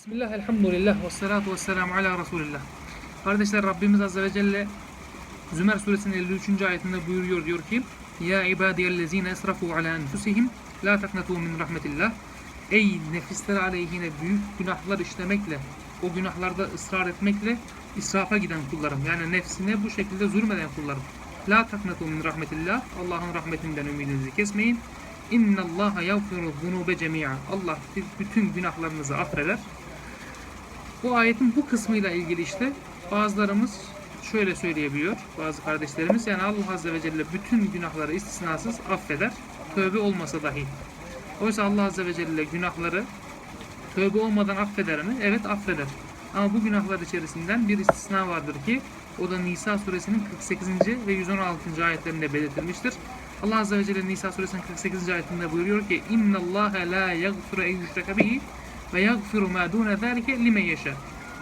Bismillah, elhamdülillah, ve salatu ve selamu ala Resulillah. Kardeşler Rabbimiz Azze ve Celle Zümer suresinin 53. ayetinde buyuruyor diyor ki Ya ibadiyellezine esrafu ala enfusihim la taknatu min rahmetillah Ey nefisleri aleyhine büyük günahlar işlemekle o günahlarda ısrar etmekle israfa giden kullarım. Yani nefsine bu şekilde zulmeden kullarım. La taknatu min rahmetillah Allah'ın rahmetinden ümidinizi kesmeyin. İnna Allah yağfiru zunube cemi'a. Allah bütün günahlarınızı affeder. Bu ayetin bu kısmıyla ilgili işte bazılarımız şöyle söyleyebiliyor bazı kardeşlerimiz yani Allah Azze ve Celle bütün günahları istisnasız affeder tövbe olmasa dahi. Oysa Allah Azze ve Celle günahları tövbe olmadan affeder mi? Evet affeder. Ama bu günahlar içerisinden bir istisna vardır ki o da Nisa suresinin 48. ve 116. ayetlerinde belirtilmiştir. Allah Azze ve Celle Nisa suresinin 48. ayetinde buyuruyor ki Allah la yaghfiru en yushraka bihi ve yaghfiru ma dune zalike limen yasha.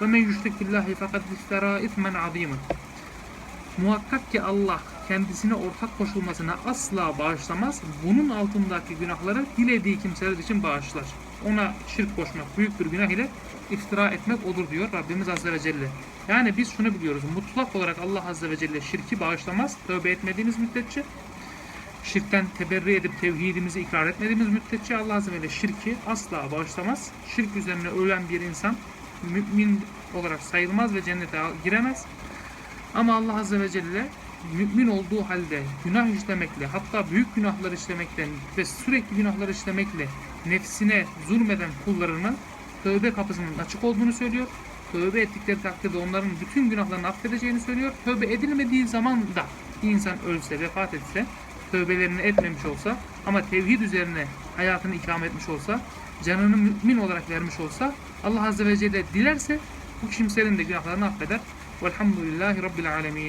Ve men yushrik billahi fekad iftara ismen. Muhakkak ki Allah kendisine ortak koşulmasına asla bağışlamaz. Bunun altındaki günahları dilediği kimseler için bağışlar. Ona şirk koşmak büyük bir günah ile iftira etmek olur diyor Rabbimiz Azze ve Celle. Yani biz şunu biliyoruz. Mutlak olarak Allah Azze ve Celle şirki bağışlamaz. Tövbe etmediğimiz müddetçe şirkten teberri edip tevhidimizi ikrar etmediğimiz müddetçe Allah Azze ve Celle şirki asla bağışlamaz. Şirk üzerine ölen bir insan mümin olarak sayılmaz ve cennete giremez. Ama Allah Azze ve Celle mümin olduğu halde günah işlemekle hatta büyük günahlar işlemekle ve sürekli günahlar işlemekle nefsine zulmeden kullarının tövbe kapısının açık olduğunu söylüyor. Tövbe ettikleri takdirde onların bütün günahlarını affedeceğini söylüyor. Tövbe edilmediği zaman da insan ölse, vefat etse, tövbelerini etmemiş olsa ama tevhid üzerine hayatını ikram etmiş olsa, canını mümin olarak vermiş olsa Allah Azze ve Celle dilerse bu kimsenin de günahlarını affeder. Velhamdülillahi Rabbil Alemin.